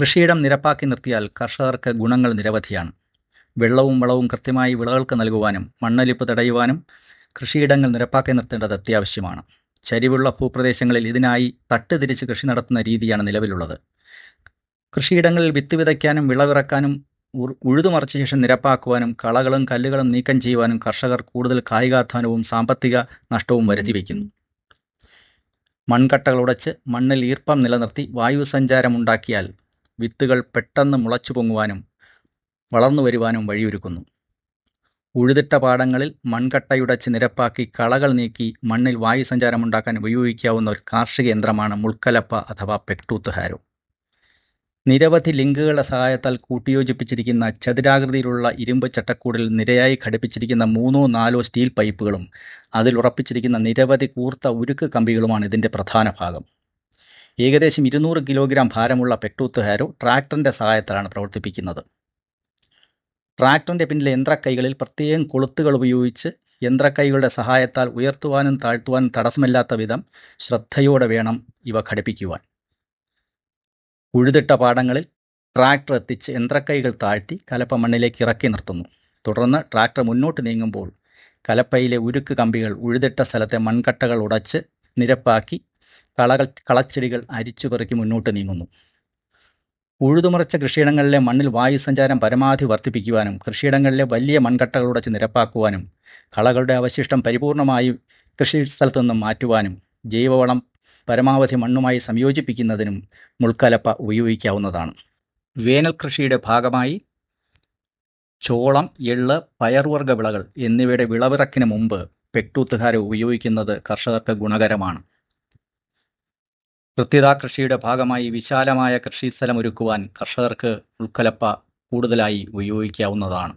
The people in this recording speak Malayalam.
കൃഷിയിടം നിരപ്പാക്കി നിർത്തിയാൽ കർഷകർക്ക് ഗുണങ്ങൾ നിരവധിയാണ്. വെള്ളവും വളവും കൃത്യമായി വിളകൾക്ക് നൽകുവാനും മണ്ണൊലിപ്പ് തടയുവാനും കൃഷിയിടങ്ങൾ നിരപ്പാക്കി നിർത്തേണ്ടത് അത്യാവശ്യമാണ്. ചരിവുള്ള ഭൂപ്രദേശങ്ങളിൽ ഇതിനായി തട്ട് തിരിച്ച് കൃഷി നടത്തുന്ന രീതിയാണ് നിലവിലുള്ളത്. കൃഷിയിടങ്ങളിൽ വിത്ത് വിതയ്ക്കാനും വിളവിറക്കാനും ഉഴുതുമറിച്ച ശേഷം നിരപ്പാക്കുവാനും കളകളും കല്ലുകളും നീക്കം ചെയ്യുവാനും കർഷകർ കൂടുതൽ കായികാധ്വാനവും സാമ്പത്തിക നഷ്ടവും വരുത്തി വയ്ക്കുന്നു. മൺകട്ടകൾ ഉടച്ച് മണ്ണിൽ ഈർപ്പം നിലനിർത്തി വായുസഞ്ചാരം ഉണ്ടാക്കിയാൽ വിത്തുകൾ പെട്ടെന്ന് മുളച്ചു പൊങ്ങുവാനും വളർന്നു വരുവാനും വഴിയൊരുക്കുന്നു. ഉഴുതിട്ട പാടങ്ങളിൽ മൺകട്ടയുടച്ച് നിരപ്പാക്കി കളകൾ നീക്കി മണ്ണിൽ വായുസഞ്ചാരം ഉണ്ടാക്കാൻ ഉപയോഗിക്കാവുന്ന ഒരു കാർഷിക യന്ത്രമാണ് മുൾക്കലപ്പ അഥവാ പെക്ടൂത്ത് ഹാരോ നിരവധി ലിങ്കുകളുടെ സഹായത്താൽ കൂട്ടിയോജിപ്പിച്ചിരിക്കുന്ന ചതുരാകൃതിയിലുള്ള ഇരുമ്പ് ചട്ടക്കൂടിൽ നിരയായി ഘടിപ്പിച്ചിരിക്കുന്ന മൂന്നോ നാലോ സ്റ്റീൽ പൈപ്പുകളും അതിൽ ഉറപ്പിച്ചിരിക്കുന്ന നിരവധി കൂർത്ത ഉരുക്ക് കമ്പികളുമാണ് ഇതിന്റെ പ്രധാന ഭാഗം. ഏകദേശം ഇരുന്നൂറ് കിലോഗ്രാം ഭാരമുള്ള പെക്ടൂത്ത് ഹാരോ ട്രാക്ടറിന്റെ സഹായത്തിലാണ് പ്രവർത്തിപ്പിക്കുന്നത്. ട്രാക്ടറിന്റെ പിന്നിലെ യന്ത്രക്കൈകളിൽ പ്രത്യേകം കൊളുത്തുകൾ ഉപയോഗിച്ച് യന്ത്രക്കൈകളുടെ സഹായത്താൽ ഉയർത്തുവാനും താഴ്ത്തുവാനും തടസ്സമില്ലാത്ത വിധം ശ്രദ്ധയോടെ വേണം ഇവ ഘടിപ്പിക്കുവാൻ. ഉഴുതിട്ട പാടങ്ങളിൽ ട്രാക്ടർ എത്തിച്ച് യന്ത്രക്കൈകൾ താഴ്ത്തി കലപ്പ മണ്ണിലേക്ക് ഇറക്കി നിർത്തുന്നു. തുടർന്ന് ട്രാക്ടർ മുന്നോട്ട് നീങ്ങുമ്പോൾ കലപ്പയിലെ ഉരുക്ക് കമ്പികൾ ഉഴുതിട്ട സ്ഥലത്തെ മൺകട്ടകൾ ഉടച്ച് നിരപ്പാക്കി കളകൾ കളച്ചെടികൾ അരിച്ചു പെറുക്കി മുന്നോട്ട് നീങ്ങുന്നു. ഉഴുതുമറിച്ച കൃഷിയിടങ്ങളിലെ മണ്ണിൽ വായുസഞ്ചാരം പരമാവധി വർദ്ധിപ്പിക്കുവാനും കൃഷിയിടങ്ങളിലെ വലിയ മൺകട്ടകളുടെ ഉടച്ച് നിരപ്പാക്കുവാനും കളകളുടെ അവശിഷ്ടം പരിപൂർണമായും കൃഷി നിന്നും മാറ്റുവാനും ജൈവവളം പരമാവധി മണ്ണുമായി സംയോജിപ്പിക്കുന്നതിനും മുൾക്കലപ്പ ഉപയോഗിക്കാവുന്നതാണ്. വേനൽ കൃഷിയുടെ ഭാഗമായി ചോളം എള്ള് പയർവർഗ വിളകൾ എന്നിവയുടെ വിളവിറക്കിന് മുമ്പ് പെട്ടൂത്തുകാരെ ഉപയോഗിക്കുന്നത് കർഷകർക്ക് ഗുണകരമാണ്. കൃത്യതാ കൃഷിയുടെ ഭാഗമായി വിശാലമായ കൃഷിസ്ഥലം ഒരുക്കുവാൻ കർഷകർക്ക് ഉൾക്കലപ്പ കൂടുതലായി ഉപയോഗിക്കാവുന്നതാണ്.